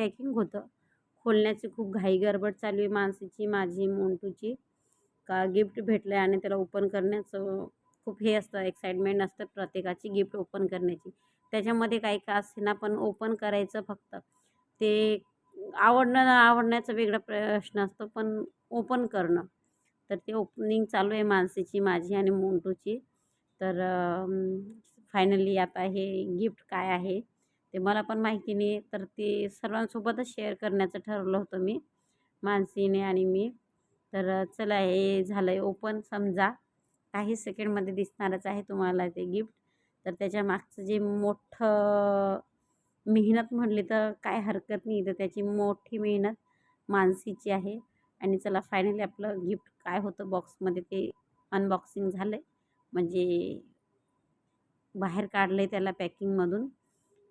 Packing होतं. खोलण्याची खूप घाई गडबड चालू आहे मानसीची माझी मोंटूची. का गिफ्ट भेटलं आहे आणि त्याला ओपन करण्याचं खूप हे असतं एक्साइटमेंट असतं प्रत्येकाची गिफ्ट ओपन करण्याची. त्याच्यामध्ये काही का असेना पण ओपन करायचं फक्त. ते आवडणं आवडण्याचा वेगळा प्रश्न असतो पण ओपन करणं. तर ते ओपनिंग चालू आहे मानसीची माझी आणि मोंटूची. तर फायनली आता हे गिफ्ट काय आहे? ते मला पण माहिती नाही. तर ते सर्वांसोबतच शेअर करण्याचं ठरवलं होतं मी मानसीने आणि मी. तर चला हे झालं आहे ओपन समजा काही सेकंडमध्ये दिसणारच आहे तुम्हाला ते गिफ्ट तर त्याच्या मागचं जे मोठं मेहनत म्हटली तर काय हरकत नाही. तर त्याची मोठी मेहनत मानसीची आहे. आणि चला फायनली आपलं गिफ्ट काय होतं बॉक्समध्ये ते अनबॉक्सिंग झालं आहे म्हणजे बाहेर काढलं आहे त्याला पॅकिंगमधून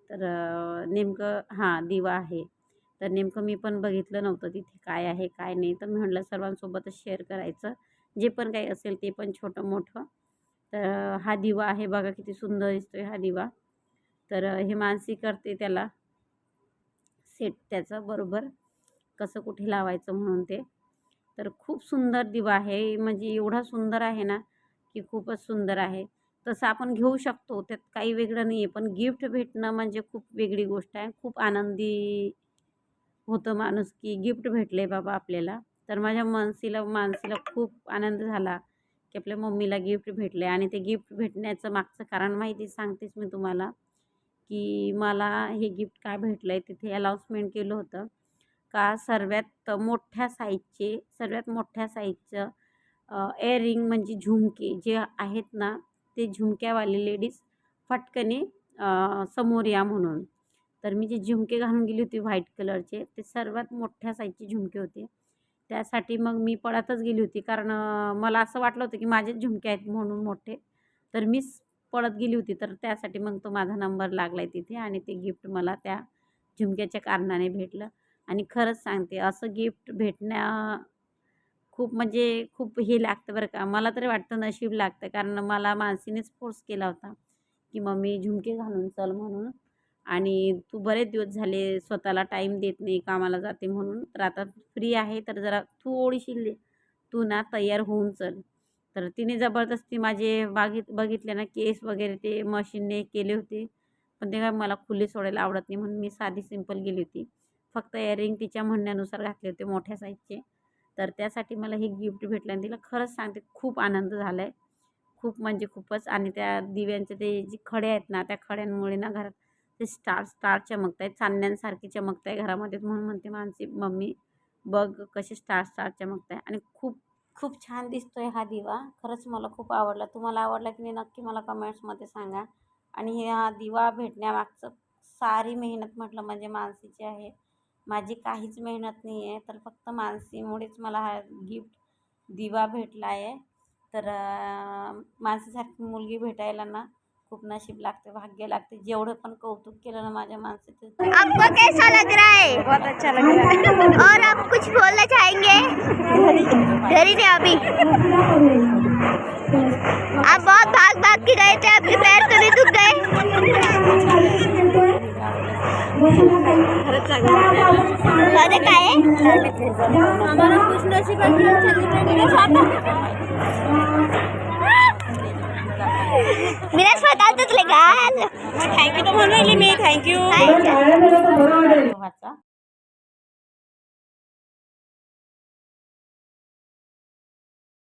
तर नेमकं हां दिवा आहे. तर नेमकं मी पण बघितलं नव्हतं तिथे काय आहे काय नाही. तर मी म्हटलं सर्वांसोबतच शेअर करायचं. जे पण काही असेल ते पण छोटं मोठं. तर हा दिवा आहे बघा किती सुंदर दिसतोय हा दिवा. तर हे मानसी करते त्याला. सेट त्याचं बरोबर. कसं कुठे लावायचं म्हणून ते. तर खूप सुंदर दिवा आहे. म्हणजे एवढा सुंदर आहे ना की खूपच सुंदर आहे. तसं आपण घेऊ शकतो त्यात काही वेगळं नाही आहे पण गिफ्ट भेटणं म्हणजे खूप वेगळी गोष्ट आहे. खूप आनंदी होतं माणूस की गिफ्ट भेटले बाबा आपल्याला. तर माझ्या मनसीला मानसीला खूप आनंद झाला की आपल्या मम्मीला गिफ्ट भेटले आणि ते गिफ्ट भेटण्याचं मागचं कारण माहिती सांगतेच मी तुम्हाला की मला हे गिफ्ट काय भेटलं आहे तिथे अनाऊन्समेंट केलं होतं का सर्वात मोठ्या साईजचे सर्वात मोठ्या साईजचं एअरिंग म्हणजे झुमके जे आहेत ना ते झुमक्यावाले लेडीज फटकने समोर या म्हणून. तर मी जे झुमके घालून गेली होती व्हाईट कलरचे ते सर्वात मोठ्या साईजचे झुमके होते. त्यासाठी मग मी पळतच गेली होती कारण मला असं वाटलं होतं की माझेच झुमके आहेत म्हणून मोठे. तर मीच पळत गेली होती तर त्यासाठी मग तो माझा नंबर लागला आहे तिथे आणि ते गिफ्ट मला त्या झुमक्याच्या कारणाने भेटलं. आणि खरंच सांगते असं गिफ्ट भेटण्या खूप म्हणजे खूप हे लागतं बरं का. मला तरी वाटतं नशीब लागतं. कारण मला मानसीनेच फोर्स केला होता की मम्मी झुमके घालून चल म्हणून. आणि तू बरेच दिवस झाले स्वतःला टाईम देत नाही कामाला जाते म्हणून. तर आता फ्री आहे तर जरा थोडीशी ले तू ना तयार होऊन चल. तर तिने जबरदस्ती माझे बागित बघितले ना केस वगैरे ते मशीनने केले होते. पण ते काय मला खुले सोडायला आवडत नाही म्हणून मी साधी सिंपल गेली होती. फक्त इयरिंग तिच्या म्हणण्यानुसार घातले होते मोठ्या साईजचे तर त्यासाठी मला हे गिफ्ट भेटलं आणि तिला खरंच सांगते खूप आनंद झाला आहे खूप म्हणजे खूपच आणि त्या दिव्यांचे ते जे खडे आहेत ना त्या खड्यांमुळे ना घरात ते स्टार स्टार चमकत आहेत चांदण्यांसारखे चमकत आहे घरामध्ये म्हणून म्हणते मानसी मम्मी बघ कसे स्टार स्टार चमकत आहे आणि खूप खूप छान दिसतोय हा दिवा. खरंच मला खूप आवडला. तुम्हाला आवडला की नाही नक्की मला कमेंट्समध्ये सांगा. आणि हे हा दिवा भेटण्यामागचं सारी मेहनत म्हटलं म्हणजे मानसीची आहे. माझी काहीच मेहनत नाही आहे तर फक्त मानसीमुळेच मला हा गिफ्ट दिवा भेटला आहे तर अं, मानसीसारखी मुलगी भेटायला ना खूप नशीब लागते भाग्य लागते. जेवढं पण कौतुक केलं ना माझ्या मानसीचं आपको कैसा लग रहा है? बहुत अच्छा लग रहा है. और आप कुछ बोलना चाहेंगे? डरी नहीं अभी. आप बहुत भाग भाग के गए थे आपके पैर तो नहीं दुख गए? अरे काय आहे? आम्हाला मी स्वतः तुटले का थँक्यू तर म्हणून मी थँक्यू